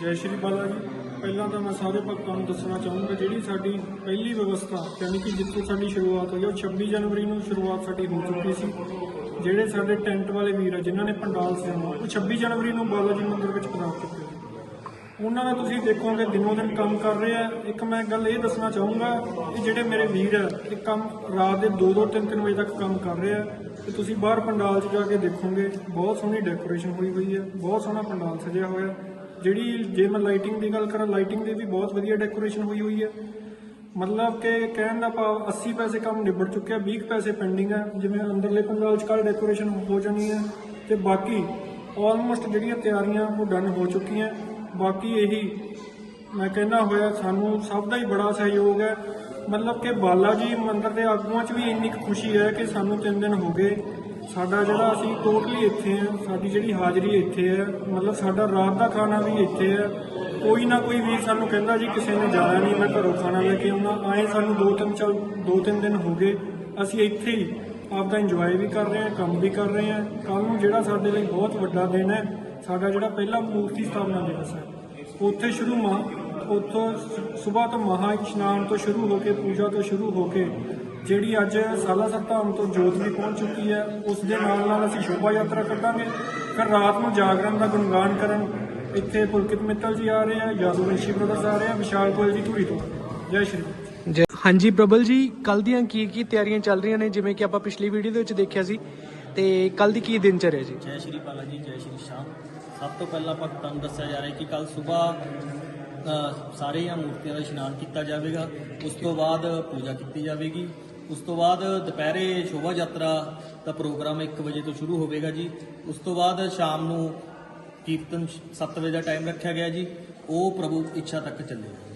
ਜੈ ਸ਼੍ਰੀ ਬਾਲਾ ਜੀ। ਪਹਿਲਾਂ ਤਾਂ ਮੈਂ ਸਾਰੇ ਭਗਤਾਂ ਨੂੰ ਦੱਸਣਾ ਚਾਹੂੰਗਾ, ਜਿਹੜੀ ਸਾਡੀ ਪਹਿਲੀ ਵਿਵਸਥਾ, ਯਾਨੀ ਕਿ ਜਿੱਥੋਂ ਸਾਡੀ ਸ਼ੁਰੂਆਤ ਹੋਈ ਉਹ 26 ਜਨਵਰੀ ਨੂੰ ਸ਼ੁਰੂਆਤ ਸਾਡੀ ਹੋ ਚੁੱਕੀ ਸੀ। ਜਿਹੜੇ ਸਾਡੇ ਟੈਂਟ ਵਾਲੇ ਵੀਰ ਆ, ਜਿਨ੍ਹਾਂ ਨੇ ਪੰਡਾਲ ਸਜਾਉਣਾ, ਉਹ 26 ਜਨਵਰੀ ਨੂੰ ਬਾਲਾ ਜੀ ਮੰਦਿਰ ਵਿੱਚ ਪਹੁੰਚ ਚੁੱਕੇ ਉਹਨਾਂ ਦਾ ਤੁਸੀਂ ਦੇਖੋਗੇ, ਦਿਨੋਂ ਦਿਨ ਕੰਮ ਕਰ ਰਹੇ ਆ ਇੱਕ ਮੈਂ ਗੱਲ ਇਹ ਦੱਸਣਾ ਚਾਹੂੰਗਾ ਕਿ ਜਿਹੜੇ ਮੇਰੇ ਵੀਰ ਆ, ਇਹ ਕੰਮ ਰਾਤ ਦੇ 2-2 3-3 ਵਜੇ ਤੱਕ ਕੰਮ ਕਰ ਰਹੇ ਆ ਤੇ ਤੁਸੀਂ ਬਾਹਰ ਪੰਡਾਲ 'ਚ ਜਾ ਕੇ ਦੇਖੋਗੇ, ਬਹੁਤ ਸੋਹਣੀ ਡੈਕੋਰੇਸ਼ਨ ਹੋਈ ਹੋਈ ਹੈ, ਬਹੁਤ ਸੋਹਣਾ ਪੰਡਾਲ ਸਜਿਆ ਹੋਇਆ ਜਿਹੜੀ ਜੇ ਮੈਂ ਲਾਈਟਿੰਗ ਦੀ ਗੱਲ ਕਰਾਂ ਲਾਈਟਿੰਗ ਦੀ ਵੀ ਬਹੁਤ ਵਧੀਆ ਡੈਕੋਰੇਸ਼ਨ ਹੋਈ ਹੋਈ ਹੈ ਮਤਲਬ ਕਿ ਕਹਿਣ ਦਾ ਭਾਵ 80 ਪੈਸੇ ਕੰਮ ਨਿਬੜ ਚੁੱਕਿਆ 20 ਕੁ ਪੈਸੇ ਪੈਂਡਿੰਗ ਹੈ ਜਿਵੇਂ ਅੰਦਰਲੇ ਪੰਡਾਲ 'ਚ ਕੱਲ ਡੈਕੋਰੇਸ਼ਨ ਹੋ ਜਾਣੀ ਹੈ ਤੇ ਬਾਕੀ ਆਲਮੋਸਟ ਜਿਹੜੀਆਂ ਤਿਆਰੀਆਂ ਉਹ ਡਨ ਹੋ ਚੁੱਕੀਆਂ। ਬਾਕੀ ਇਹੀ ਮੈਂ ਕਹਿੰਦਾ ਹੋਇਆ, ਸਾਨੂੰ ਸਭ ਦਾ ਹੀ ਬੜਾ ਸਹਿਯੋਗ ਹੈ। ਮਤਲਬ ਕਿ ਬਾਲਾ ਜੀ ਮੰਦਰ ਦੇ ਆਗੂਆਂ 'ਚ ਵੀ ਇੰਨੀ ਕੁ ਖੁਸ਼ੀ ਹੈ ਕਿ ਸਾਨੂੰ ਤਿੰਨ ਦਿਨ ਹੋ ਗਏ। ਸਾਡਾ ਜਿਹੜਾ ਅਸੀਂ ਟੋਟਲੀ ਇੱਥੇ ਹਾਂ ਸਾਡੀ ਜਿਹੜੀ ਹਾਜ਼ਰੀ ਇੱਥੇ ਹੈ ਮਤਲਬ ਸਾਡਾ ਰਾਤ ਦਾ ਖਾਣਾ ਵੀ ਇੱਥੇ ਹੈ ਕੋਈ ਨਾ ਕੋਈ ਵੀ ਸਾਨੂੰ ਕਹਿੰਦਾ ਜੀ ਕਿਸੇ ਨੇ ਜਾਣਾ ਨਹੀਂ, ਮੈਂ ਘਰੋਂ ਖਾਣਾ ਲੈ ਕੇ ਆਉਣਾ। ਆਏ ਸਾਨੂੰ ਦੋ ਤਿੰਨ ਚੱਲ ਦੋ ਤਿੰਨ ਦਿਨ ਹੋ ਗਏ। ਅਸੀਂ ਇੱਥੇ ਹੀ ਆਪਦਾ ਇੰਜੋਏ ਵੀ ਕਰ ਰਹੇ ਹਾਂ, ਕੰਮ ਵੀ ਕਰ ਰਹੇ ਹਾਂ। ਕੱਲ ਨੂੰ ਜਿਹੜਾ ਸਾਡੇ ਲਈ ਬਹੁਤ ਵੱਡਾ ਦਿਨ ਹੈ, ਸਾਡਾ ਜਿਹੜਾ ਪਹਿਲਾ ਮੂਰਤੀ ਸਥਾਪਨਾ ਦਿਵਸ ਹੈ। ਉੱਥੇ ਸ਼ੁਰੂ ਮਾ ਉੱਥੋਂ ਸਵੇਰ ਤੋਂ ਮਹਾ ਇਸ਼ਨਾਨ ਤੋਂ ਸ਼ੁਰੂ ਹੋ ਕੇ, ਪੂਜਾ ਤੋਂ ਸ਼ੁਰੂ ਹੋ ਕੇ ਜਿਹੜੀ ਅੱਜ ਸਾਲਾਸਰ ਧਾਮ ਤੋਂ ਜੋਤ ਵੀ ਪਹੁੰਚ ਚੁੱਕੀ ਹੈ ਉਸ ਦੇ ਨਾਲ ਨਾਲ ਅਸੀਂ ਸ਼ੋਭਾ ਯਾਤਰਾ ਕੱਢਾਂਗੇ। ਫਿਰ ਰਾਤ ਨੂੰ ਜਾਗਰਣ ਦਾ ਗੁਣਗਾਨ ਕਰਨ ਇੱਥੇ ਪੁਲਕਿਤ ਮਿੱਤਲ ਜੀ ਆ ਰਹੇ ਆ ਯਾਦਵੰਸ਼ੀ ਬ੍ਰਦਰਸ ਆ ਰਹੇ ਆ ਵਿਸ਼ਾਲ ਗੋਇਲ ਜੀ ਧੂਰੀ ਤੋਂ। ਜੈ ਸ਼੍ਰੀ। ਜੈ- ਹਾਂਜੀ ਪ੍ਰਬਲ ਜੀ ਕੱਲ ਦੀਆਂ ਕੀ ਕੀ ਤਿਆਰੀਆਂ ਚੱਲ ਰਹੀਆਂ ਨੇ? ਜਿਵੇਂ ਕਿ ਆਪਾਂ ਪਿਛਲੀ ਵੀਡੀਓ ਦੇ ਵਿੱਚ ਦੇਖਿਆ ਸੀ। ਤੇ ਕੱਲ ਦੀ ਕੀ ਦਿਨ ਚਰਿਆ ਜੀ? ਜੈ ਸ਼੍ਰੀ ਬਾਲਾ ਜੀ ਜੈ ਸ਼੍ਰੀ ਸ਼ਾਮ। ਸਭ ਤੋਂ ਪਹਿਲਾਂ ਭਗਤਾਂ ਨੂੰ ਦੱਸਿਆ ਜਾ ਰਿਹਾ ਕਿ ਕੱਲ ਸਵੇਰ ਸਾਰੀਆਂ ਮੂਰਤੀਆਂ ਦਾ ਇਸ਼ਨਾਨ ਕੀਤਾ ਜਾਵੇਗਾ। ਉਸ ਤੋਂ ਬਾਅਦ ਪੂਜਾ ਕੀਤੀ ਜਾਵੇਗੀ। ਉਸ ਤੋਂ ਬਾਅਦ ਦੁਪਹਿਰੇ ਸ਼ੋਭਾ ਯਾਤਰਾ ਦਾ ਪ੍ਰੋਗਰਾਮ 1 ਵਜੇ ਤੋਂ ਸ਼ੁਰੂ ਹੋਵੇਗਾ ਜੀ। ਉਸ ਤੋਂ ਬਾਅਦ ਸ਼ਾਮ ਨੂੰ ਕੀਰਤਨ 7 ਵਜੇ ਦਾ ਟਾਈਮ ਰੱਖਿਆ ਗਿਆ ਜੀ। ਉਹ ਪ੍ਰਭੂ ਇੱਛਾ ਤੱਕ ਚੱਲੇਗਾ।